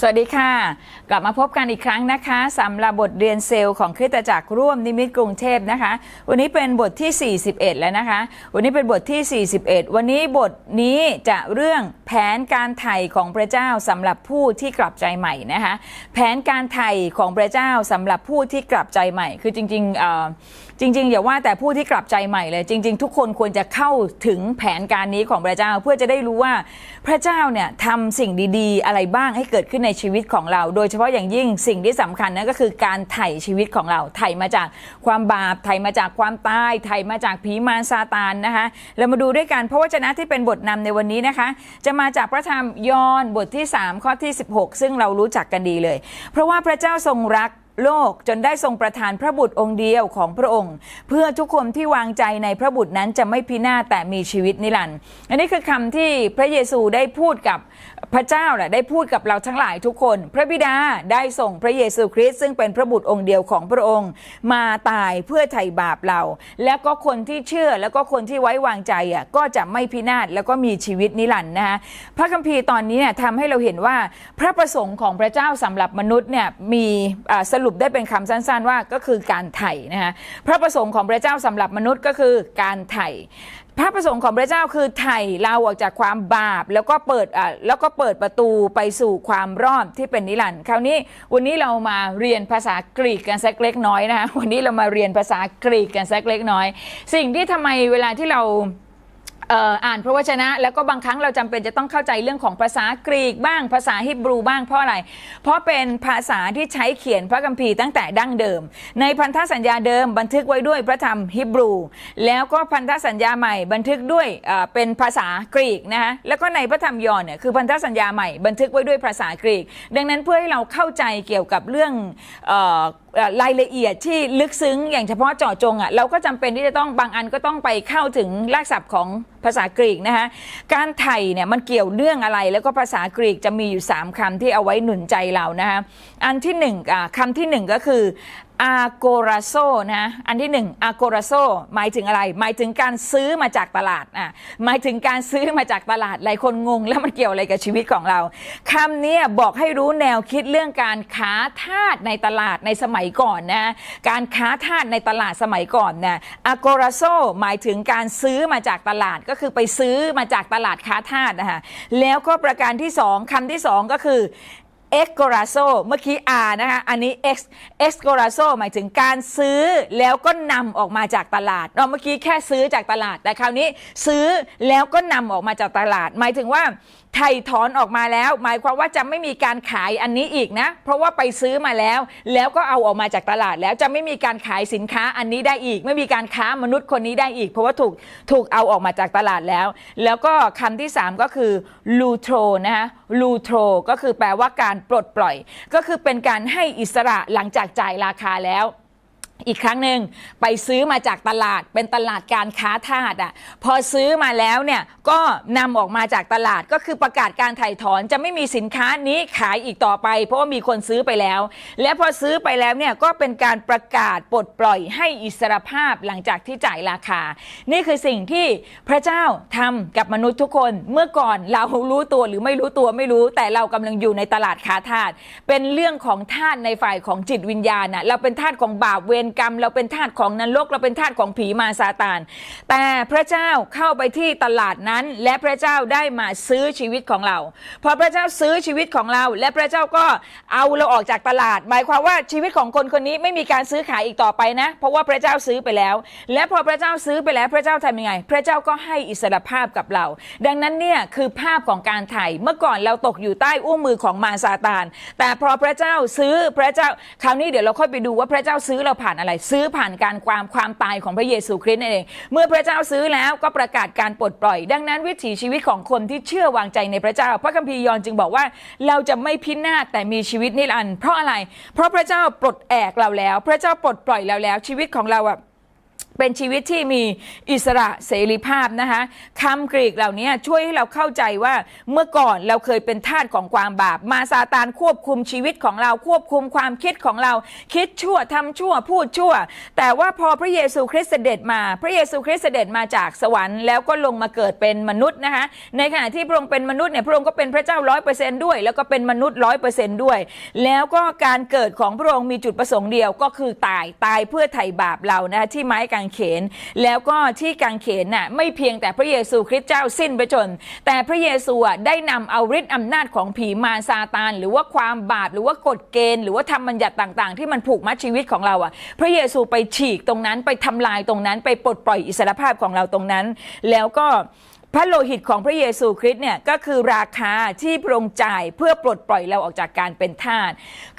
สวัสดีค่ะ กลับมาพบกันอีกครั้งนะคะสำหรับบทเรียนเซลล์ของคริสตจักรร่วมนิมิตกรุงเทพนะคะ วันนี้เป็นบทที่ 41 แล้วนะคะ วันนี้เป็นบทที่ 41 วันนี้บทนี้จะเรื่องแผนการไถ่ของพระเจ้าสำหรับผู้ที่กลับใจใหม่นะคะ แผนการไถ่ของพระเจ้าสำหรับผู้ที่กลับใจใหม่ คือจริงๆจริงๆอย่าว่าแต่ผู้ที่กลับใจใหม่เลย จริง ๆ ทุกคนควรจะเข้าถึงแผนการนี้ของพระเจ้าเพื่อจะได้รู้ว่าพระเจ้าเนี่ยทำสิ่งดี ๆ อะไรบ้างให้เกิดขึ้นในชีวิตของเราโดยเฉพาะอย่างยิ่งสิ่งที่สำคัญนั่นก็คือการไถ่ชีวิตของเราไถ่มาจากความบาปไถ่มาจากความตายไถ่มาจากผีมารซาตานนะคะเรามาดูด้วยกันเพราะวจนะที่เป็นบทนำในวันนี้นะคะ จะมาจากพระธรรมยอห์นบทที่ 3 ข้อที่ 16 ซึ่งเรารู้จักกันดีเลย เพราะว่าพระเจ้าทรงรักโลกจนได้ทรงประทานพระบุตรองค์เดียวของพระองค์ เพื่อทุกคนที่วางใจในพระบุตรนั้นจะไม่พินาศแต่มีชีวิตนิรันดร์อันนี้คือคำที่พระเยซูได้พูดกับ พระเจ้าแหละได้พูดกับเราทั้งหลายทุกคน พระบิดาได้ส่งพระเยซูคริสต์ซึ่งเป็นพระบุตรองค์เดียวของพระองค์ มาตายเพื่อไถ่บาปเรา แล้วก็คนที่เชื่อแล้วก็คนที่ไว้วางใจอะก็จะไม่พินาศแล้วก็มีชีวิตนิรันดร์นะคะพระคัมภีร์ตอนนี้เนี่ยทำให้เราเห็นว่าพระประสงค์ของพระเจ้าสำหรับมนุษย์เนี่ยมีสรุปได้เป็นคำสั้น ๆ ว่าก็คือการไถ่นะคะพระประสงค์ของพระเจ้าสำหรับมนุษย์ก็คือการไถ่ พระประสงค์ของพระเจ้าคือไถ่เราออกจากความบาปแล้วก็เปิดอะแล้วก็เปิดประตูไปสู่ความรอดที่เป็นนิรันดร์คราวนี้วันนี้เรามาเรียนภาษากรีกกันสักเล็กน้อยนะคะวันนี้เรามาเรียนภาษากรีกกันสักเล็กน้อย สิ่งที่ทำไมเวลาที่เรา เอ่ออ่านพระวจนะ แล้วก็บางครั้งเราจำเป็นจะต้องเข้าใจเรื่องของภาษากรีกบ้างภาษาฮิบรูบ้างเพราะอะไร เพราะเป็นภาษาที่ใช้เขียนพระคัมภีร์ตั้งแต่ดั้งเดิม ในพันธสัญญาเดิมบันทึกไว้ด้วยพระธรรมฮิบรู แล้วก็พันธสัญญาใหม่บันทึกด้วยเป็นภาษากรีกนะคะแล้วก็ในพระธรรมยอห์นเนี่ยคือพันธสัญญาใหม่บันทึกไว้ด้วยภาษากรีก ดังนั้นเพื่อให้เราเข้าใจเกี่ยวกับเรื่องรายละเอียดที่ลึกซึ้งอย่างเฉพาะเจาะจงอะเราก็จำเป็นที่จะต้องบางอันก็ต้องไปเข้าถึงรากศัพท์ของภาษากรีกนะคะการไถ่เนี่ยมันเกี่ยวเรื่องอะไร แล้วก็ภาษากรีกจะมีอยู่ 3คำที่เอาไว้หนุนใจเรานะคะอันที่หนึ่งอะคำที่หนึ่งก็คือ อาโกราโซนะอันที่หนึ่งอาโกราโซหมายถึงอะไร หมายถึงการซื้อมาจากตลาดอะหมายถึงการซื้อมาจากตลาดหลายคนงง แล้วมันเกี่ยวอะไรกับชีวิตของเราคำนี้บอกให้รู้แนวคิดเรื่องการค้าทาสในตลาดในสมัยก่อนนะการค้าทาสในตลาดสมัยก่อนนะอาโกราโซหมายถึงการซื้อมาจากตลาดก็คือไปซื้อมาจากตลาดค้าทาสนะคะแล้วก็ประการที่สองคำที่สองก็คือ เอ็กโกราโซเมื่อกี้ R นะคะ อันนี้ X เอ็กโกราโซหมายถึงการซื้อแล้วก็นำออกมาจากตลาดเนาะเมื่อกี้แค่ซื้อจากตลาด แต่คราวนี้ซื้อแล้วก็นำออกมาจากตลาด หมายถึงว่า ไถ่ถอนออกมาแล้ว หมายความว่าจะไม่มีการขายอันนี้อีกนะ เพราะว่าไปซื้อมาแล้ว แล้วก็เอาออกมาจากตลาดแล้วจะไม่มีการขายสินค้าอันนี้ได้อีก ไม่มีการค้ามนุษย์คนนี้ได้อีก เพราะว่าถูกถูกเอาออกมาจากตลาดแล้ว แล้วก็คำที่สามก็คือลูโทรนะคะลูโทรก็คือแปลว่าการปลดปล่อย ก็คือเป็นการให้อิสระหลังจากจ่ายราคาแล้ว อีกครั้งหนึ่งไปซื้อมาจากตลาดเป็นตลาดการค้าทาสอะพอซื้อมาแล้วเนี่ยก็นำออกมาจากตลาดก็คือประกาศการถ่ายถอนจะไม่มีสินค้านี้ขายอีกต่อไป เพราะว่ามีคนซื้อไปแล้ว และพอซื้อไปแล้วเนี่ยก็เป็นการประกาศปลดปล่อยให้อิสรภาพหลังจากที่จ่ายราคา นี่คือสิ่งที่พระเจ้าทำกับมนุษย์ทุกคนเมื่อก่อนเรารู้ตัวหรือไม่รู้ตัวไม่รู้ แต่เรากำลังอยู่ในตลาดค้าทาสเป็นเรื่องของทาสในฝ่ายของจิตวิญญาณน่ะเราเป็นทาสของบาปเวรกรรม เราเป็นทาสของนรกเราเป็นทาสของผีมาซาตาน แต่พระเจ้าเข้าไปที่ตลาดนั้น และพระเจ้าได้มาซื้อชีวิตของเรา พอพระเจ้าซื้อชีวิตของเรา และพระเจ้าก็เอาเราออกจากตลาด หมายความว่าชีวิตของคนคนนี้ไม่มีการซื้อขายอีกต่อไปนะ เพราะว่าพระเจ้าซื้อไปแล้ว และพอพระเจ้าซื้อไปแล้วพระเจ้าทำยังไง พระเจ้าก็ให้อิสรภาพกับเรา ดังนั้นเนี่ยคือภาพของการไถ่เมื่อก่อนเราตกอยู่ใต้อุ้งมือของมารซาตาน แต่พอพระเจ้าซื้อพระเจ้าคราวนี้เดี๋ยวเราค่อยไปดูว่าพระเจ้าซื้อเราผ่านอะไร ซื้อผ่านการความความตายของพระเยซูคริสต์นั่นเอง เมื่อพระเจ้าซื้อแล้วก็ประกาศการปลดปล่อย ดังนั้นวิถีชีวิตของคนที่เชื่อวางใจในพระเจ้า พระคัมภีร์ยอห์นจึงบอกว่า เราจะไม่พินาศแต่มีชีวิตนิรันดร์เพราะอะไร เพราะพระเจ้าปลดแอกเราแล้ว พระเจ้าปลดปล่อยเราแล้วชีวิตของเราอะ เป็นชีวิตที่มีอิสระเสรีภาพนะคะคำกรีกเหล่านี้ช่วยให้เราเข้าใจว่าเมื่อก่อนเราเคยเป็นทาสของความบาป มาซาตานควบคุมชีวิตของเราควบคุมความคิดของเรา คิดชั่วทำชั่วพูดชั่ว แต่ว่าพอพระเยซูคริสต์เสด็จมา พระเยซูคริสต์เสด็จมาจากสวรรค์แล้วก็ลงมาเกิดเป็นมนุษย์นะคะในขณะที่พระองค์เป็นมนุษย์เนี่ยพระองค์ก็เป็นพระเจ้าร้อยเปอร์เซนต์ด้วย แล้วก็เป็นมนุษย์ร้อยเปอร์เซนต์ด้วย แล้วก็การเกิดของพระองค์มีจุดประสงค์เดียวก็คือตายตายเพื่อไถ่บาปเรานะคะที่ไม้กางเขน แล้วก็ที่กางเขนน่ะไม่เพียงแต่พระเยซูคริสต์เจ้าสิ้นไปจนแต่พระเยซูอะได้นำเอาฤทธิ์อำนาจของผีมารซาตาน หรือว่าความบาปหรือว่ากฎเกณฑ์ หรือว่าธรรมบัญญัติต่าง ๆ ที่มันผูกมัดชีวิตของเราอะ พระเยซูไปฉีกตรงนั้นไปทำลายตรงนั้นไปปลดปล่อยอิสรภาพของเราตรงนั้น แล้วก็ พระโลหิตของพระเยซูคริสต์เนี่ยก็คือราคาที่พระองค์จ่ายเพื่อปลดปล่อยเราออกจากการเป็นทาส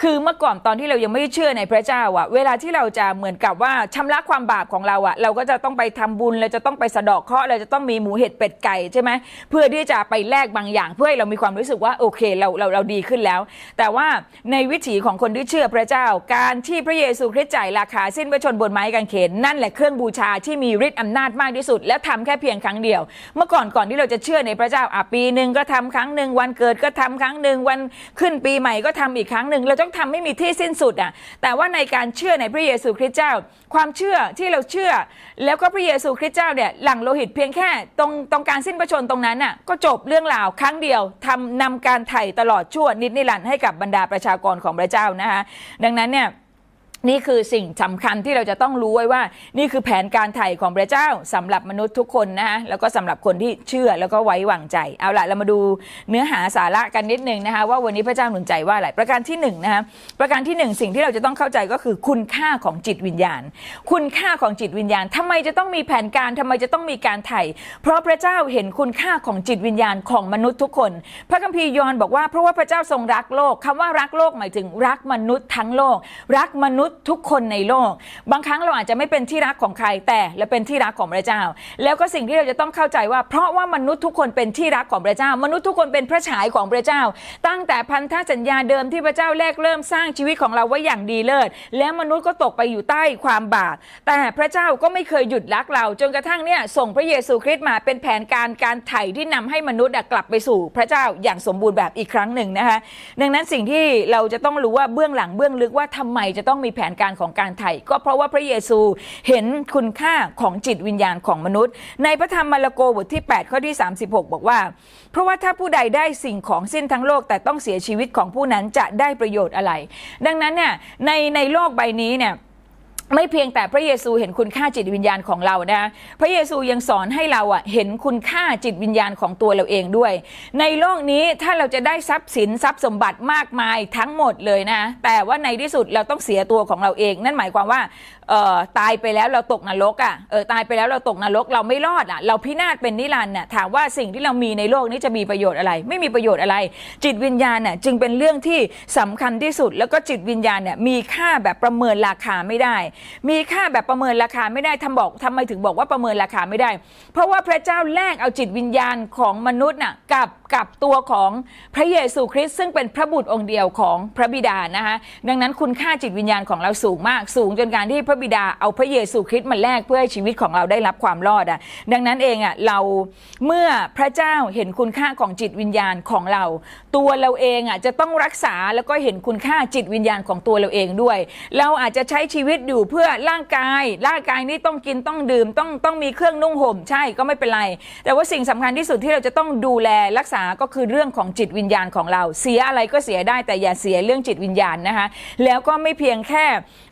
คือเมื่อก่อนตอนที่เรายังไม่เชื่อในพระเจ้าอะเวลาที่เราจะเหมือนกับว่าชำระความบาปของเราอะเราก็จะต้องไปทำบุญเราจะต้องไปสะดอกเคราะห์เราจะต้องมีหมูเห็ดเป็ดไก่ใช่ไหมเพื่อที่จะไปแลกบางอย่าง เพื่อให้เรามีความรู้สึกว่าโอเคเราเราเราดีขึ้นแล้ว แต่ว่าในวิถีของคนที่เชื่อพระเจ้า การที่พระเยซูคริสต์จ่ายราคาสิ้นพระชนบนไม้กางเขนนั่นแหละเครื่องบูชาที่มีฤทธิ์อำนาจมากที่สุด และทำแค่เพียงครั้งเดียวเมื่อก่อนก่อนที่เราจะเชื่อในพระเจ้าอะปีหนึ่งก็ทำครั้งหนึ่งวันเกิดก็ทำครั้งหนึ่งวันขึ้นปีใหม่ก็ทำอีกครั้งหนึ่งเราต้องทำไม่มีที่สิ้นสุดอะแต่ว่าในการเชื่อในพระเยซูคริสต์เจ้า ความเชื่อที่เราเชื่อ แล้วก็พระเยซูคริสต์เจ้าเนี่ยหลั่งโลหิตเพียงแค่ตรงตรงการสิ้นพระชนตรงนั้นน่ะก็จบเรื่องราวครั้งเดียวทำนำการไถ่ตลอดชั่วนิดนิรันดร์ให้กับบรรดาประชากรของพระเจ้านะคะดังนั้นเนี่ย นี่คือสิ่งสำคัญที่เราจะต้องรู้ไว้ว่า นี่คือแผนการไถ่ของพระเจ้าสำหรับมนุษย์ทุกคนนะคะแล้วก็สำหรับคนที่เชื่อแล้วก็ไว้วางใจ เอาละเรามาดูเนื้อหาสาระกันนิดนึงนะคะว่าวันนี้พระเจ้าหนุนใจว่าอะไรประการที่หนึ่งนะคะประการที่หนึ่งสิ่งที่เราจะต้องเข้าใจก็คือคุณค่าของจิตวิญญาณ คุณค่าของจิตวิญญาณทำไมจะต้องมีแผนการทำไมจะต้องมีการไถ่ เพราะพระเจ้าเห็นคุณค่าของจิตวิญญาณของมนุษย์ทุกคน พระคัมภีร์ยอห์นบอกว่าเพราะว่าพระเจ้าทรงรักโลกคำว่ารักโลกหมายถึงรักมนุษย์ทั้งโลก รักมนุษย์ทุกคนในโลก บางครั้งเราอาจจะไม่เป็นที่รักของใครแต่เราเป็นที่รักของพระเจ้า แล้วก็สิ่งที่เราจะต้องเข้าใจว่าเพราะว่ามนุษย์ทุกคนเป็นที่รักของพระเจ้า มนุษย์ทุกคนเป็นพระฉายของพระเจ้า ตั้งแต่พันธสัญญาเดิมที่พระเจ้าแรกเริ่มสร้างชีวิตของเราไว้อย่างดีเลิศแล้วมนุษย์ก็ตกไปอยู่ใต้ความบาปแต่พระเจ้าก็ไม่เคยหยุดรักเรา จนกระทั่งเนี่ยส่งพระเยซูคริสต์มาเป็นแผนการการไถ่ที่นำให้มนุษย์กลับไปสู่พระเจ้าอย่างสมบูรณ์แบบอีกครั้งหนึ่งนะคะดังนั้นสิ่งที่เราจะต้องรู้ว่าเบื้องหลังเบื้องลึกว่าทำไมจะต้องมีผนการของการไถ่ก็เพราะว่าพระเยซูเห็นคุณค่าของจิตวิญญาณของมนุษย์ ในพระธรรมมาระโกบทที่ 8 ข้อที่ 36 บอกว่า เพราะว่าถ้าผู้ใดได้สิ่งของสิ้นทั้งโลก แต่ต้องเสียชีวิตของผู้นั้นจะได้ประโยชน์อะไร ดังนั้นเนี่ยในในโลกใบนี้เนี่ย ไม่เพียงแต่พระเยซูเห็นคุณค่าจิตวิญญาณของเรานะพระเยซูยังสอนให้เราอะเห็นคุณค่าจิตวิญญาณของตัวเราเองด้วย ในโลกนี้ถ้าเราจะได้ทรัพย์สินทรัพย์สมบัติมากมายทั้งหมดเลยนะ แต่ว่าในที่สุดเราต้องเสียตัวของเราเอง นั่นหมายความว่า เอ่อตายไปแล้วเราตกนรกอะเออตายไปแล้วเราตกนรกเราไม่รอดอะเราพินาศเป็นนิรันดร์น่ะถามว่าสิ่งที่เรามีในโลกนี้จะมีประโยชน์อะไร ไม่มีประโยชน์อะไร จิตวิญญาณน่ะจึงเป็นเรื่องที่สำคัญที่สุด แล้วก็จิตวิญญาณเนี่ยมีค่าแบบประเมินราคาไม่ได้ มีค่าแบบประเมินราคาไม่ได้ทำบอกทำไมถึงบอกว่าประเมินราคาไม่ได้ เพราะว่าพระเจ้าแลกเอาจิตวิญญาณของมนุษย์น่ะกับกับตัวของพระเยซูคริสต์ซึ่งเป็นพระบุตรองค์เดียวของพระบิดานะคะดังนั้นคุณค่าจิตวิญญาณของเราสูงมากสูงจนการที่พระบิดาเอาพระเยซูคริสต์มาแลกเพื่อให้ชีวิตของเราได้รับความรอดอะดังนั้นเองอะเราเมื่อพระเจ้าเห็นคุณค่าของจิตวิญญาณของเรา ตัวเราเองอะจะต้องรักษาแล้วก็เห็นคุณค่าจิตวิญญาณของตัวเราเองด้วย เราอาจจะใช้ชีวิตอยู่เพื่อร่างกาย ร่างกายนี่ต้องกินต้องดื่มต้องต้องมีเครื่องนุ่งห่มใช่ก็ไม่เป็นไร แต่ว่าสิ่งสำคัญที่สุดที่เราจะต้องดูแลรักษาก็คือเรื่องของจิตวิญญาณของเรา เสียอะไรก็เสียได้แต่อย่าเสียเรื่องจิตวิญญาณนะคะแล้วก็ไม่เพียงแค่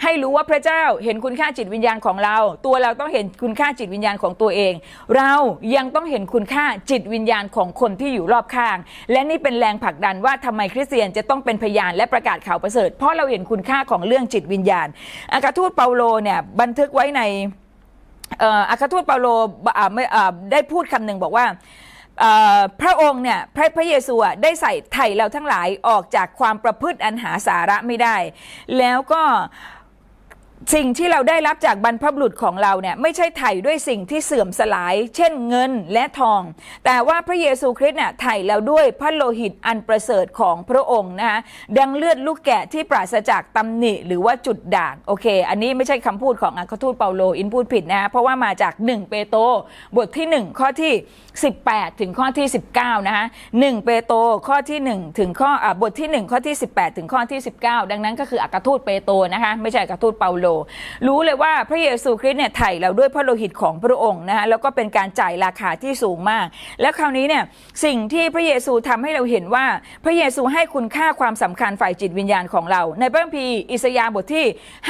ให้รู้ว่าพระเจ้าเห็นคุณค่าจิตวิญญาณของเรา ตัวเราต้องเห็นคุณค่าจิตวิญญาณของตัวเอง เรายังต้องเห็นคุณค่าจิตวิญญาณของคนที่อยู่รอบข้าง และนี่เป็นแรงผลักดันว่าทำไมคริสเตียนจะต้องเป็นพยานและประกาศข่าวประเสริฐ เพราะเราเห็นคุณค่าของเรื่องจิตวิญญาณอาคาทูตเปาโลเนี่ยบันทึกไว้ในอ่ออัครทูตเปาโลได้พูดคำหนึ่งบอกว่าพระองค์เนี่ยพระพระเยซูได้ใส่ไถ่เราทั้งหลายออกจากความประพฤติอันหาสาระไม่ได้ แล้วก็ สิ่งที่เราได้รับจากบรรพบุรุษของเราเนี่ยไม่ใช่ไถ่ด้วยสิ่งที่เสื่อมสลาย เช่นเงินและทอง แต่ว่าพระเยซูคริสต์เนี่ยไถ่เราด้วยพระโลหิตอันประเสริฐของพระองค์นะคะดังเลือดลูกแกะที่ปราศจากตำหนิหรือว่าจุดด่างโอเค อันนี้ไม่ใช่คำพูดของอัครทูตเปาโลอินพูดผิดนะเพราะว่ามาจาก 1 เปโตรบทที่ 1 ข้อที่ 18 ถึงข้อที่ 19นะคะ1เปโตรข้อที่ 1 ถึงข้ออบทที่ 1 ข้อที่ 18 ถึงข้อที่ 19 ดังนั้นก็คืออัครทูตเปโตรนะคะไม่ใช่อัครทูตเปาโลรู้เลยว่าพระเยซูคริสต์เนี่ยไถ่เราด้วยพระโลหิตของพระองค์นะคะแล้วก็เป็นการจ่ายราคาที่สูงมาก แล้วคราวนี้เนี่ยสิ่งที่พระเยซูทำให้เราเห็นว่าพระเยซูให้คุณค่าความสำคัญฝ่ายจิตวิญญาณของเรา ในพระคัมภีร์อิสยาห์บทที่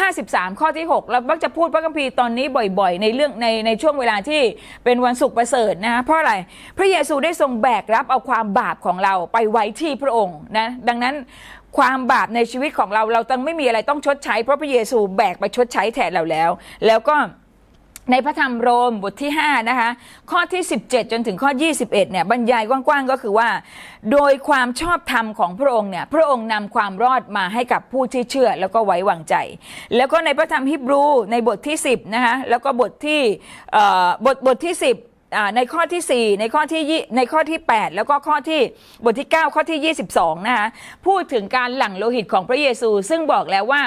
53 ข้อที่ 6 เรามักจะพูดพระคัมภีร์ตอนนี้บ่อยๆ ในเรื่องในในช่วงเวลาที่เป็นวันศุกร์ประเสริฐนะคะเพราะอะไรพระเยซูได้ทรงแบกรับเอาความบาปของเราไปไว้ที่พระองค์นะดังนั้น ความบาปในชีวิตของเราเราต้องไม่มีอะไรต้องชดใช้เพราะพระเยซูแบกไปชดใช้แทนเราแล้ว แล้วก็ในพระธรรมโรมบทที่5นะคะข้อที่ 17 จนถึงข้อ 21เนี่ยบรรยายกว้างๆก็คือว่า โดยความชอบธรรมของพระองค์เนี่ยพระองค์นำความรอดมาให้กับผู้ที่เชื่อแล้วก็ไว้วางใจ แล้วก็ในพระธรรมฮิบรูในบทที่ 10นะคะแล้วก็บทที่เอ่อบทบทที่ 10 ในข้อที่ 4 ในข้อที่ในข้อที่ 8 แล้วก็ข้อที่บทที่ 9 ข้อที่ 22 นะคะพูดถึงการหลั่งโลหิตของพระเยซู ซึ่งบอกแล้วว่า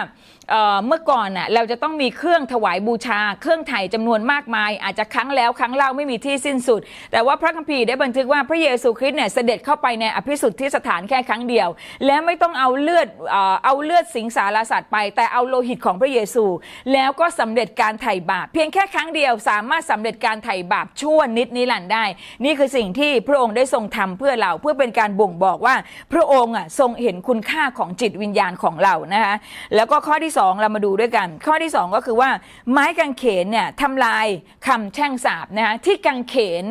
เเมื่อก่อนน่ะเราจะต้องมีเครื่องถวายบูชา เครื่องไถ่จำนวนมากมาย อาจจะครั้งแล้วครั้งเล่าไม่มีที่สิ้นสุด แต่ว่าพระคัมภีร์ได้บันทึกว่าพระเยซูคริสต์เนี่ยเสด็จเข้าไปในอภิสุทธิสถานแค่ครั้งเดียว และไม่ต้องเอาเลือดเอเอาเลือดสิงสารสัตว์ไป แต่เอาโลหิตของพระเยซู แล้วก็สำเร็จการไถ่บาปเพียงแค่ครั้งเดียวสามารถสำเร็จการไถ่บาปชั่วนิดนิรันดร์ได้ นี่คือสิ่งที่พระองค์ได้ทรงทำเพื่อเราเพื่อเป็นการบ่งบอกว่าพระองค์อะทรงเห็นคุณค่าของจิตวิญญาณของเรานะคะแล้วก็ข้อที่สองเรามาดูด้วยกัน ข้อที่สองก็คือว่าไม้กางเขนเนี่ยทำลายคำแช่งสาบนะคะที่กางเขน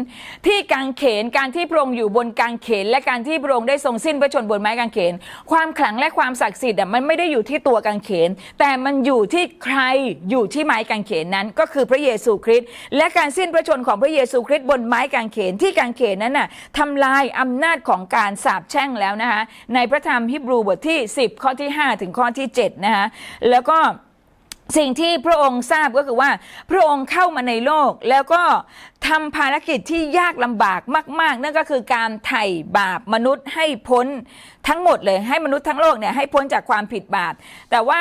ที่กางเขนการที่พระองค์อยู่บนกางเขน และการที่พระองค์ได้ทรงสิ้นพระชนบนไม้กางเขน ความขลังและความศักดิ์สิทธิ์อะมันไม่ได้อยู่ที่ตัวกางเขน แต่มันอยู่ที่ใครอยู่ที่ไม้กางเขนนั้นก็คือพระเยซูคริสต์และการสิ้นพระชนของพระเยซูคริสต์บนไม้กางเขนที่กางเขนนั้นน่ะทำลายอำนาจของการสาปแช่งแล้วนะคะในพระธรรมฮิบรูบทที่ 10 ข้อที่ 5 ถึงข้อที่7นะคะแล้วแล้วก็สิ่งที่พระองค์ทราบก็คือว่าพระองค์เข้ามาในโลกแล้วก็ ทำภารกิจที่ยากลำบากมาก ๆ นั่นก็คือการไถ่บาปมนุษย์ให้พ้นทั้งหมดเลยให้มนุษย์ทั้งโลกเนี่ยให้พ้นจากความผิดบาปแต่ว่า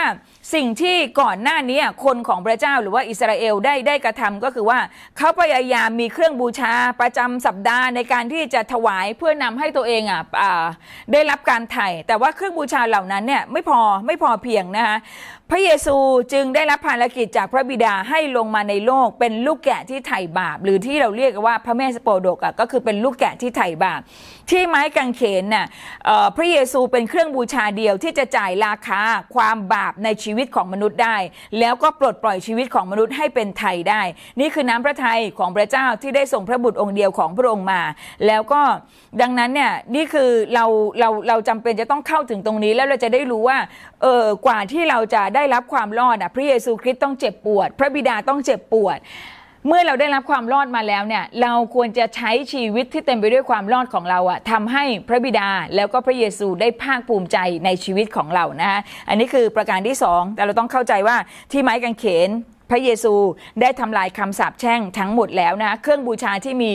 สิ่งที่ก่อนหน้านี้คนของพระเจ้าหรือว่าอิสราเอลได้ได้กระทำก็คือว่าเขาพยายามมีเครื่องบูชาประจำสัปดาห์ในการที่จะถวายเพื่อนำให้ตัวเองอะได้รับการไถ่แต่ว่าเครื่องบูชาเหล่านั้นเนี่ยไม่พอไม่พอเพียงนะคะพระเยซูจึงได้รับภารกิจจากพระบิดาให้ลงมาในโลกเป็นลูกแกะที่ไถ่บาปหรือที่เราเรียกกันว่าพระแม่สโปรดกอะก็คือเป็นลูกแกะที่ไถ่บาปที่ไม้กางเขนน่ะพระเยซูเป็นเครื่องบูชาเดียวที่จะจ่ายราคาความบาปในชีวิตของมนุษย์ได้ แล้วก็ปลดปล่อยชีวิตของมนุษย์ให้เป็นไทยได้ นี่คือน้ำพระทัยของพระเจ้าที่ได้ส่งพระบุตรองค์เดียวของพระองค์มา แล้วก็ดังนั้นเนี่ยนี่คือเราเราเราจำเป็นจะต้องเข้าถึงตรงนี้แล้วเราจะได้รู้ว่าเออกว่าที่เราจะได้รับความรอดอะพระเยซูคริสต์ต้องเจ็บปวด พระบิดาต้องเจ็บปวด เมื่อเราได้รับความรอดมาแล้วเนี่ยเราควรจะใช้ชีวิตที่เต็มไปด้วยความรอดของเราอะทำให้พระบิดาแล้วก็พระเยซูได้ภาคภูมิใจในชีวิตของเรานะฮะอันนี้คือประการที่สองแต่เราต้องเข้าใจว่าที่ไม้กางเขนพระเยซูได้ทำลายคำสาปแช่งทั้งหมดแล้วนะเครื่องบูชาที่มี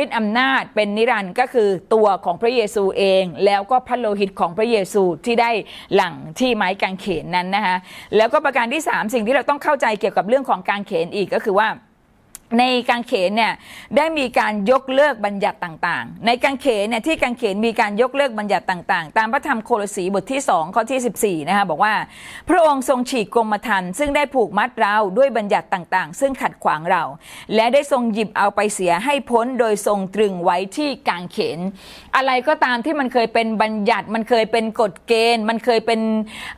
ฤทธิ์อำนาจเป็นนิรันดร์ก็คือตัวของพระเยซูเอง แล้วก็พระโลหิตของพระเยซูที่ได้หลั่งที่ไม้กางเขนนั้นนะคะแล้วก็ประการที่สามสิ่งที่เราต้องเข้าใจเกี่ยวกับเรื่องของกางเขนอีกก็คือว่า ในกางเขนเนี่ยได้มีการยกเลิกบัญญัติต่างๆ ในกางเขนเนี่ยที่กางเขนมีการยกเลิกบัญญัติต่างๆ ตามพระธรรมโคลสีบทที่2ข้อที่ 14นะคะบอกว่า พระองค์ทรงฉีกกรมธรรม์ซึ่งได้ผูกมัดเราด้วยบัญญัติต่างๆ ซึ่งขัดขวางเรา และได้ทรงหยิบเอาไปเสียให้พ้นโดยทรงตรึงไว้ที่กางเขน อะไรก็ตามที่มันเคยเป็นบัญญัติมันเคยเป็นกฎเกณฑ์ มันเคยเป็น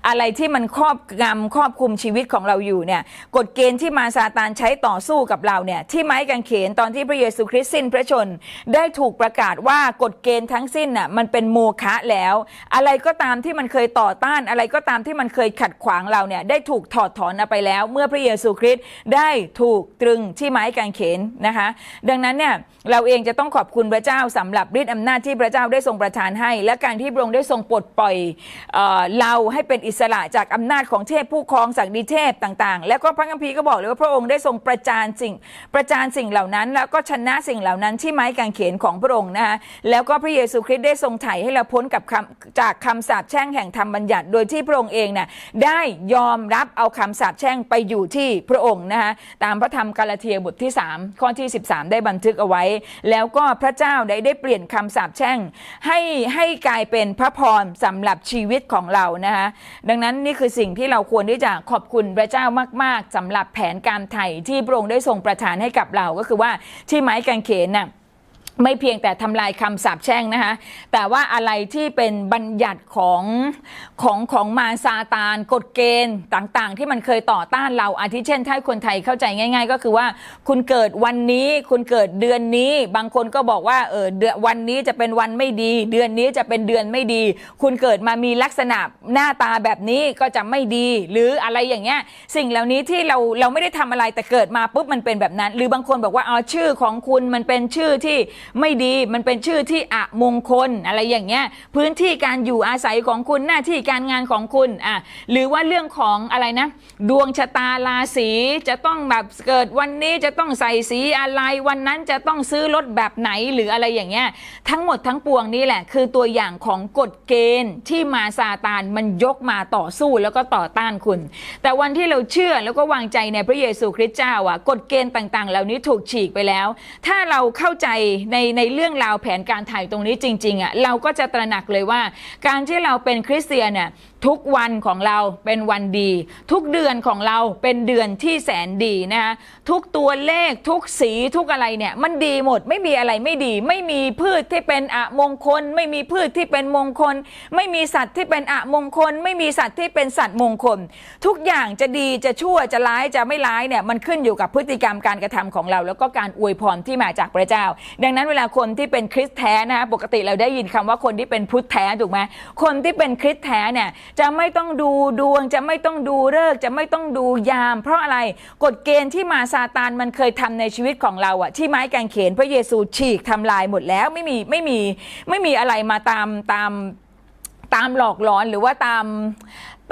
อะไรที่มันครอบงำครอบคุมชีวิตของเราอยู่เนี่ยกฎเกณฑ์ที่มาซาตานใช้ต่อสู้กับเราเนี่ยที่ไม้กางเขนตอนที่พระเยซูคริสต์สิ้นพระชน ได้ถูกประกาศว่ากฎเกณฑ์ทั้งสิ้นน่ะมันเป็นโมฆะแล้ว อะไรก็ตามที่มันเคยต่อต้านอะไรก็ตามที่มันเคยขัดขวางเราเนี่ยได้ถูกถอดถอนออกไปแล้ว เมื่อพระเยซูคริสต์ได้ถูกตรึงที่ไม้กางเขนนะคะ ดังนั้นเนี่ยเราเองจะต้องขอบคุณพระเจ้าสำหรับฤทธิ์อำนาจที่พระเจ้าได้ทรงประทานให้ และการที่พระองค์ได้ทรงปลดปล่อยเออเราให้เป็นอิสระจากอำนาจของเทพผู้ครองศักดิเทพต่าง ๆ แล้วก็พระคัมภีร์ก็บอกเลยว่าพระองค์ได้ทรงประจานสิ่งประจานสิ่งเหล่านั้น แล้วก็ชนะสิ่งเหล่านั้นที่ไม้กางเขนของพระองค์นะคะแล้วก็พระเยซูคริสต์ได้ทรงไถ่ให้เราพ้นกับจากคำสาปแช่งแห่งธรรมบัญญัติ โดยที่พระองค์เองน่ะได้ยอมรับเอาคำสาปแช่งไปอยู่ที่พระองค์นะคะตามพระธรรมกาลาเทียบทที่ 3 ข้อที่ 13 ได้บันทึกเอาไว้ แล้วก็พระเจ้าได้ได้เปลี่ยนคำสาปแช่ง ให้ให้กลายเป็นพระพรสำหรับชีวิตของเรานะคะดังนั้นนี่คือสิ่งที่เราควรที่จะขอบคุณพระเจ้ามาก ๆสำหรับแผนการไถ่ที่พระองค์ได้ทรงประทานให้กับเราก็คือว่าที่ไม้กางเขนน่ะ ไม่เพียงแต่ทำลายคำสาปแช่งนะคะ แต่ว่าอะไรที่เป็นบัญญัติของของของมาซาตานกฎเกณฑ์ต่างๆ ที่มันเคยต่อต้านเราอาทิเช่นถ้าคนไทยเข้าใจง่าย ๆ ก็คือว่าคุณเกิดวันนี้คุณเกิดเดือนนี้ บางคนก็บอกว่าเออเดือนวันนี้จะเป็นวันไม่ดี เดือนนี้จะเป็นเดือนไม่ดี คุณเกิดมามีลักษณะหน้าตาแบบนี้ก็จะไม่ดี หรืออะไรอย่างเงี้ยสิ่งเหล่านี้ที่เราเราไม่ได้ทำอะไรแต่เกิดมาปุ๊บมันเป็นแบบนั้น หรือบางคนบอกว่าอ๋อชื่อของคุณมันเป็นชื่อที่ไม่ดีมันเป็นชื่อที่อะมงคลอะไรอย่างเงี้ยพื้นที่การอยู่อาศัยของคุณหน้าที่การงานของคุณอะหรือว่าเรื่องของอะไรนะ ดวงชะตาราศีจะต้องแบบเกิดวันนี้จะต้องใส่สีอะไรวันนั้นจะต้องซื้อรถแบบไหนหรืออะไรอย่างเงี้ยทั้งหมดทั้งปวงนี่แหละคือตัวอย่างของกฎเกณฑ์ที่มาซาตานมันยกมาต่อสู้แล้วก็ต่อต้านคุณ แต่วันที่เราเชื่อแล้วก็วางใจในพระเยซูคริสต์เจ้าอะกฎเกณฑ์ต่างๆ เหล่านี้ถูกฉีกไปแล้ว ถ้าเราเข้าใจในในเรื่องราวแผนการถ่ายตรงนี้จริงๆอะเราก็จะตระหนักเลยว่า การที่เราเป็นคริสเตียนเนี่ย ทุกวันของเราเป็นวันดี ทุกเดือนของเราเป็นเดือนที่แสนดีนะคะทุกตัวเลขทุกสีทุกอะไรเนี่ยมันดีหมดไม่มีอะไรไม่ดี ไม่มีพืชที่เป็นอะมงคล ไม่มีพืชที่เป็นมงคล ไม่มีสัตว์ที่เป็นอะมงคล ไม่มีสัตว์ที่เป็นสัตว์มงคล ทุกอย่างจะดีจะชั่วจะร้ายจะไม่ร้ายเนี่ยมันขึ้นอยู่กับพฤติกรรมการกระทำของเรา แล้วก็การอวยพรที่มาจากพระเจ้า ดังนั้นเวลาคนที่เป็นคริสต์แท้นะคะปกติเราได้ยินคำว่าคนที่เป็นพุทธแท้ถูกไหมคนที่เป็นคริสต์แท้เนี่ยจะไม่ต้องดูดวง จะไม่ต้องดูเลิกจะไม่ต้องดูยาม เพราะอะไรกฎเกณฑ์ที่มาซาตานมันเคยทำในชีวิตของเราอะที่ไม้กางเขนพระเยซูฉีกทำลายหมดแล้วไม่มีไม่มีไม่มีอะไรมาตามตามตามหลอกหลอนหรือว่าตาม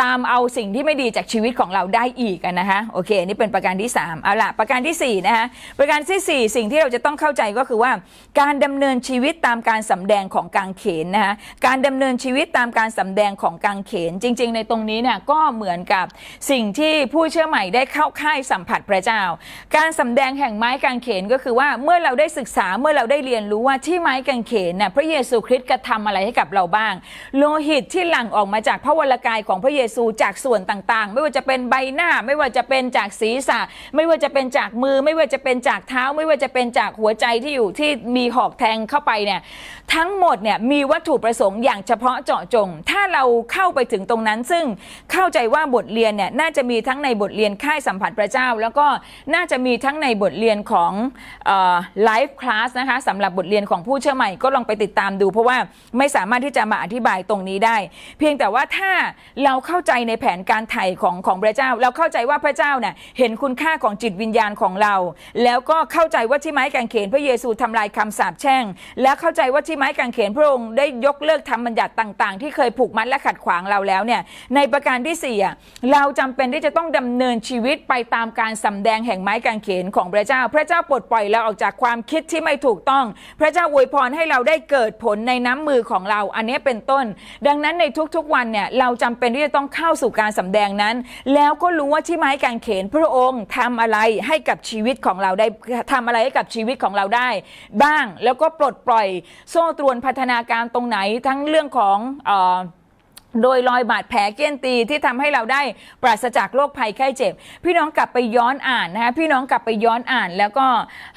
ตามเอาสิ่งที่ไม่ดีจากชีวิตของเราได้อีกนะคะโอเคนี่เป็นประการที่3เอาละประการทีสี่4นะคะประการทีสี่ 4 สิ่งที่เราจะต้องเข้าใจก็คือว่า การดำเนินชีวิตตามการสำแดงของกางเขนนะคะการดำเนินชีวิตตามการสำแดงของกางเขน จริง ๆ ในตรงนี้เนี่ยก็เหมือนกับสิ่งที่ผู้เชื่อใหม่ได้เข้าค่ายสัมผัสพระเจ้า การสำแดงแห่งไม้กางเขนก็คือว่าเมื่อเราได้ศึกษาเมื่อเราได้เรียนรู้ว่าที่ไม้กางเขนน่ะพระเยซูคริสต์กระทำอะไรให้กับเราบ้าง โลหิตที่หลั่งออกมาจากพระวรกายของพระเยซูจากส่วนต่างๆ ไม่ว่าจะเป็นใบหน้า ไม่ว่าจะเป็นจากศีรษะ ไม่ว่าจะเป็นจากมือ ไม่ว่าจะเป็นจากเท้า ไม่ว่าจะเป็นจากหัวใจที่อยู่ที่มีหอกแทงเข้าไปเนี่ย ทั้งหมดเนี่ยมีวัตถุประสงค์อย่างเฉพาะเจาะจง ถ้าเราเข้าไปถึงตรงนั้น ซึ่งเข้าใจว่าบทเรียนเนี่ยน่าจะมีทั้งในบทเรียนค่ายสัมผัสพระเจ้า แล้วก็น่าจะมีทั้งในบทเรียนของไลฟ์คลาสนะคะสำหรับบทเรียนของผู้เชื่อใหม่ก็ลองไปติดตามดู เพราะว่าไม่สามารถที่จะมาอธิบายตรงนี้ได้ เพียงแต่ว่าถ้าเราเข้าใจในแผนการไถ่ของของพระเจ้า เราเข้าใจว่าพระเจ้าเนี่ยเห็นคุณค่าของจิตวิญญาณของเรา แล้วก็เข้าใจว่าที่ไม้กางเขนพระเยซูทำลายคำสาปแช่ง และเข้าใจว่าที่ไม้กางเขนพระองค์ได้ยกเลิกธรรมบัญญัติต่าง ๆ ที่เคยผูกมัดและขัดขวางเราแล้วเนี่ยในประการที่สี่เราจำเป็นที่จะต้องดำเนินชีวิตไปตามการสำแดงแห่งไม้กางเขนของพระเจ้า พระเจ้าปลดปล่อยเราออกจากความคิดที่ไม่ถูกต้อง พระเจ้าอวยพรให้เราได้เกิดผลในน้ำมือของเรา อันนี้เป็นต้น ดังนั้นในทุกๆวันเนี่ยเราจำเป็นที่จะต้องเข้าสู่การสำแดงนั้น แล้วก็รู้ว่าที่ไม้กางเขนพระองค์ทำอะไรให้กับชีวิตของเราได้ทำอะไรให้กับชีวิตของเราได้ บ้างแล้วก็ปลดปล่อยโซ่ตรวนพัฒนาการตรงไหนทั้งเรื่องของ โดยรอยบาดแผลเกี้ยนตีที่ทำให้เราได้ปราศจากโรคภัยไข้เจ็บ พี่น้องกลับไปย้อนอ่านนะคะพี่น้องกลับไปย้อนอ่านแล้วก็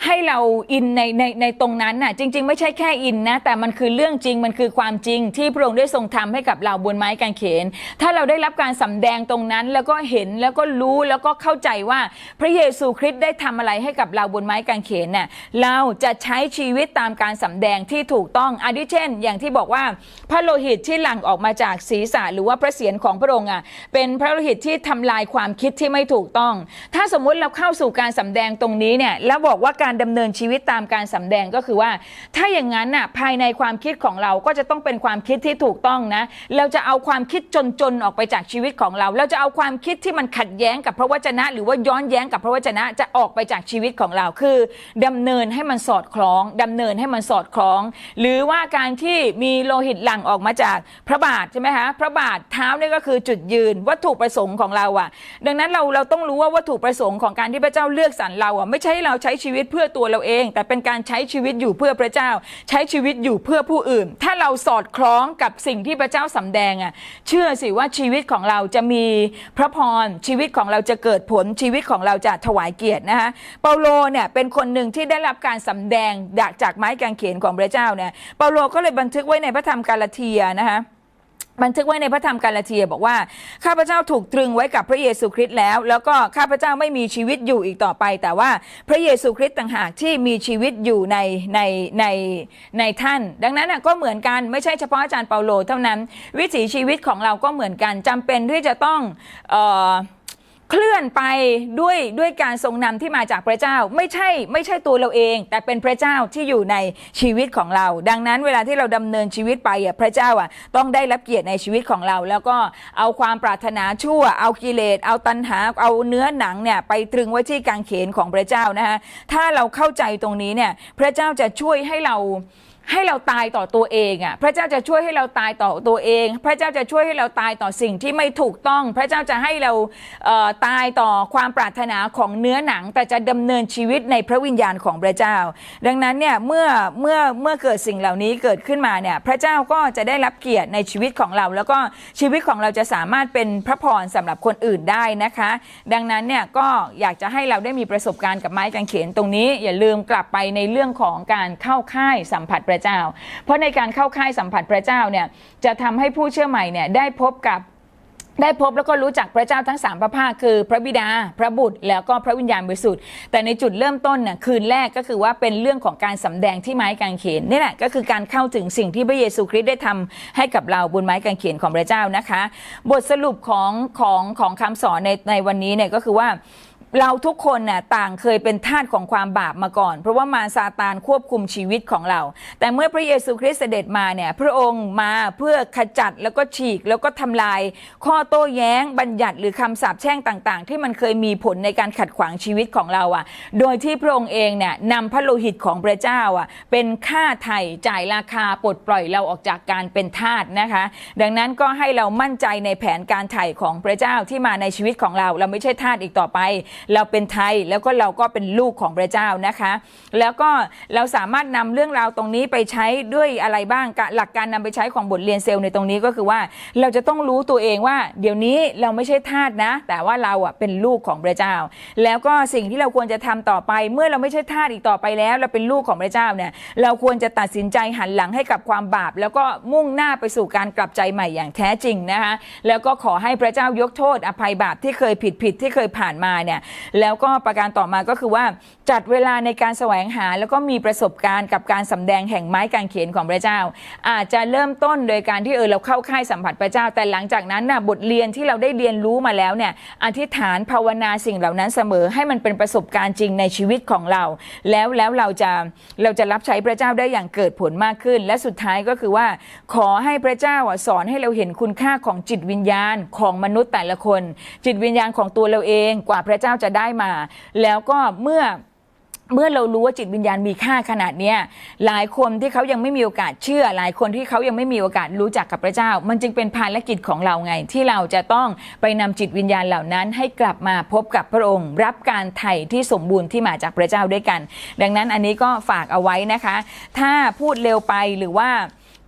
ให้เราอินในในในตรงนั้นน่ะจริง ๆ ไม่ใช่แค่อินนะแต่มันคือเรื่องจริงมันคือความจริงที่พระองค์ได้ทรงทำให้กับเราบนไม้กางเขน ถ้าเราได้รับการสำแดงตรงนั้นแล้วก็เห็นแล้วก็รู้แล้วก็เข้าใจว่าพระเยซูคริสต์ได้ทำอะไรให้กับเราบนไม้กางเขนน่ะเราจะใช้ชีวิตตามการสำแดงที่ถูกต้องอาทิเช่น อย่างที่บอกว่าพระโลหิตที่หลั่งออกมาจากศีรษะหรือว่าพระเศียรของพระองค์อะเป็นพระโลหิตที่ทำลายความคิดที่ไม่ถูกต้อง ถ้าสมมุติเราเข้าสู่การสำแดงตรงนี้เนี่ยแล้วบอกว่าการดำเนินชีวิตตามการสำแดงก็คือว่า ถ้าอย่างนั้นน่ะภายในความคิดของเราก็จะต้องเป็นความคิดที่ถูกต้องนะเราจะเอาความคิดจนๆออกไปจากชีวิตของเรา เราจะเอาความคิดที่มันขัดแย้งกับพระวจนะ หรือว่าย้อนแย้งกับพระวจนะจะออกไปจากชีวิตของเราคือดำเนินให้มันสอดคล้องดำเนินให้มันสอดคล้อง หรือว่าการที่มีโลหิตหลั่งออกมาจากพระบาทใช่ไหมคะพระบาทเท้าเนี่ยก็คือจุดยืนวัตถุประสงค์ของเราอะ ดังนั้นเราเราต้องรู้ว่าวัตถุประสงค์ของการที่พระเจ้าเลือกสรรเราอะไม่ใช่ให้เราใช้ชีวิตเพื่อตัวเราเอง แต่เป็นการใช้ชีวิตอยู่เพื่อพระเจ้า ใช้ชีวิตอยู่เพื่อผู้อื่น ถ้าเราสอดคล้องกับสิ่งที่พระเจ้าสำแดงอะเชื่อสิว่าชีวิตของเราจะมีพระพรชีวิตของเราจะเกิดผลชีวิตของเราจะถวายเกียรตินะคะเปาโลเนี่ยเป็นคนหนึ่งที่ได้รับการสำแดงจากไม้กางเขนของพระเจ้าเนี่ยเปาโลก็เลยบันทึกไว้ในพระธรรมกาลาเทียนะคะ บันทึกไว้ในพระธรรมกาลาเทียบอกว่า ข้าพเจ้าถูกตรึงไว้กับพระเยซูคริสต์แล้ว แล้วก็ข้าพเจ้าไม่มีชีวิตอยู่อีกต่อไป แต่ว่าพระเยซูคริสต์ต่างหากที่มีชีวิตอยู่ในในในในท่าน ดังนั้นก็เหมือนกันไม่ใช่เฉพาะอาจารย์เปาโลเท่านั้น วิถีชีวิตของเราก็เหมือนกันจำเป็นที่จะต้องเอ่อ เคลื่อนไปด้วยด้วยการทรงนำที่มาจากพระเจ้า ไม่ใช่ไม่ใช่ตัวเราเอง แต่เป็นพระเจ้าที่อยู่ในชีวิตของเรา ดังนั้นเวลาที่เราดำเนินชีวิตไปอะพระเจ้าอะต้องได้รับเกียรติในชีวิตของเรา แล้วก็เอาความปรารถนาชั่ว เอากิเลสเอาตัณหาเอาเนื้อหนังเนี่ยไปตรึงไว้ที่กางเขนของพระเจ้านะคะถ้าเราเข้าใจตรงนี้เนี่ยพระเจ้าจะช่วยให้เรา ให้เราตายต่อตัวเองอะพระเจ้าจะช่วยให้เราตายต่อตัวเอง พระเจ้าจะช่วยให้เราตายต่อสิ่งที่ไม่ถูกต้อง พระเจ้าจะให้เราตายต่อความปรารถนาของเนื้อหนัง แต่จะดำเนินชีวิตในพระวิญญาณของพระเจ้า ดังนั้นเนี่ยเมื่อเมื่อเมื่อเกิดสิ่งเหล่านี้เกิดขึ้นมาเนี่ยพระเจ้าก็จะได้รับเกียรติในชีวิตของเรา แล้วก็ชีวิตของเราจะสามารถเป็นพระพรสำหรับคนอื่นได้นะคะ ดังนั้นเนี่ยก็อยากจะให้เราได้มีประสบการณ์กับไม้กางเขนตรงนี้ อย่าลืมกลับไปในเรื่องของการเข้าค่ายสัมผัสพระเจ้า เพราะในการเข้าค่ายสัมผัสพระเจ้าเนี่ยจะทำให้ผู้เชื่อใหม่เนี่ยได้พบกับได้พบแล้วก็รู้จักพระเจ้าทั้งสามพระภาคคือพระบิดา พระบุตร แล้วก็พระวิญญาณบริสุทธิ์แต่ในจุดเริ่มต้นน่ะคืนแรกก็คือว่าเป็นเรื่องของการสำแดงที่ไม้กางเขนนี่แหละก็คือการเข้าถึงสิ่งที่พระเยซูคริสต์ได้ทำให้กับเราบนไม้กางเขนของพระเจ้านะคะ บทสรุปของของของคำสอนในในวันนี้เนี่ยก็คือว่า เราทุกคนน่ะต่างเคยเป็นทาสของความบาปมาก่อน เพราะว่ามารซาตานควบคุมชีวิตของเรา แต่เมื่อพระเยซูคริสต์เสด็จมาเนี่ยพระองค์มาเพื่อขจัดแล้วก็ฉีกแล้วก็ทำลาย ข้อโต้แย้งบัญญัติหรือคำสาปแช่งต่างๆ ที่มันเคยมีผลในการขัดขวางชีวิตของเราอะ โดยที่พระองค์เองเนี่ยนำพระโลหิตของพระเจ้าอะเป็นค่าไถ่จ่ายราคาปลดปล่อยเราออกจากการเป็นทาสนะคะ ดังนั้นก็ให้เรามั่นใจในแผนการไถ่ของพระเจ้าที่มาในชีวิตของเรา เราไม่ใช่ทาสอีกต่อไปเราเป็นไทยแล้วก็เราก็เป็นลูกของพระเจ้านะคะ แล้วก็เราสามารถนำเรื่องราวตรงนี้ไปใช้ด้วยอะไรบ้างหลักการนำไปใช้ของบทเรียนเซลล์ในตรงนี้ก็คือว่าเราจะต้องรู้ตัวเองว่า เดี๋ยวนี้เราไม่ใช่ทาสนะ แต่ว่าเราอะเป็นลูกของพระเจ้า แล้วก็สิ่งที่เราควรจะทำต่อไปเมื่อเราไม่ใช่ทาสอีกต่อไปแล้ว เราเป็นลูกของพระเจ้าเนี่ยเราควรจะตัดสินใจหันหลังให้กับความบาป แล้วก็มุ่งหน้าไปสู่การกลับใจใหม่อย่างแท้จริงนะคะแล้วก็ขอให้พระเจ้ายกโทษอภัยบาปที่เคยผิดผิดที่เคยผ่านมาเนี่ยแล้วก็ประการต่อมาก็คือว่าจัดเวลาในการแสวงหา แล้วก็มีประสบการณ์กับการสำแดงแห่งไม้กางเขนของพระเจ้า อาจจะเริ่มต้นโดยการที่เออเราเข้าค่ายสัมผัสพระเจ้า แต่หลังจากนั้นน่ะบทเรียนที่เราได้เรียนรู้มาแล้วเนี่ยอธิษฐานภาวนาสิ่งเหล่านั้นเสมอให้มันเป็นประสบการณ์จริงในชีวิตของเรา แล้วแล้วเราจะเราจะรับใช้พระเจ้าได้อย่างเกิดผลมากขึ้น และสุดท้ายก็คือว่า ขอให้พระเจ้าสอนให้เราเห็นคุณค่าของจิตวิญญาณของมนุษย์แต่ละคน จิตวิญญาณของตัวเราเองกว่าพระเจ้าจะได้มา แล้วก็เมื่อเมื่อเรารู้ว่าจิตวิญญาณมีค่าขนาดเนี้ยหลายคนที่เขายังไม่มีโอกาสเชื่อ หลายคนที่เขายังไม่มีโอกาสรู้จักกับพระเจ้า มันจึงเป็นภารกิจของเราไง ที่เราจะต้องไปนำจิตวิญญาณเหล่านั้น ให้กลับมาพบกับพระองค์ รับการไถ่ที่สมบูรณ์ที่มาจากพระเจ้าด้วยกัน ดังนั้นอันนี้ก็ฝากเอาไว้นะคะ ถ้าพูดเร็วไปหรือว่า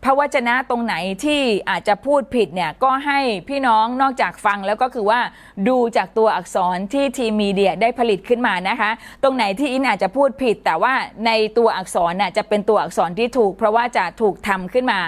พระวจนะตรงไหนที่อาจจะพูดผิดเนี่ยก็ให้พี่น้องนอกจากฟังแล้วก็คือว่าดูจากตัวอักษรที่ทีมมีเดียได้ผลิตขึ้นมานะคะ ตรงไหนที่อินอาจจะพูดผิด แต่ว่าในตัวอักษรน่ะจะเป็นตัวอักษรที่ถูก เพราะว่าจะถูกทำขึ้นมา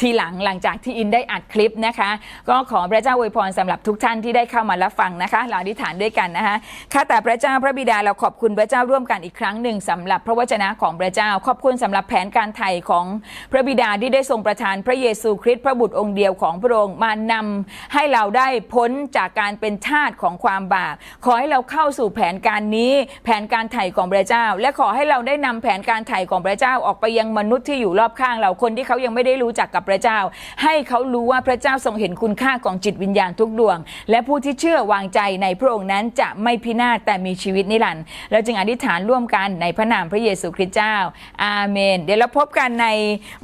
ทีหลังหลังจากที่อินได้อัดคลิปนะคะ ก็ขอพระเจ้าอวยพรสำหรับทุกท่านที่ได้เข้ามารับฟังนะคะเราอธิษฐานด้วยกันนะคะข้าแต่พระเจ้าพระบิดาเราขอบคุณพระเจ้าร่วมกันอีกครั้งหนึ่งสำหรับพระวจนะของพระเจ้า ขอบคุณสำหรับแผนการไถ่ของพระบิดาที่ได้ทรงประทานพระเยซูคริสต์พระบุตรองค์เดียวของพระองค์มานำให้เราได้พ้นจากการเป็นทาสของความบาปขอให้เราเข้าสู่แผนการนี้แผนการไถ่ของพระเจ้า และขอให้เราได้นำแผนการไถ่ของพระเจ้าออกไปยังมนุษย์ที่อยู่รอบข้างเราคนที่เขายังไม่ได้รู้จักกับพระเจ้า ให้เขารู้ว่าพระเจ้าทรงเห็นคุณค่าของจิตวิญญาณทุกดวง และผู้ที่เชื่อวางใจในพระองค์นั้นจะไม่พินาศแต่มีชีวิตนิรันดร์เราจึงอธิษฐานร่วมกันในพระนามพระเยซูคริสต์เจ้า อาเมน เดี๋ยวเราพบกันใน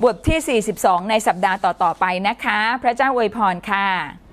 บทที่ 42 ในสัปดาห์ต่อๆไปนะคะ พระเจ้าอวยพรค่ะ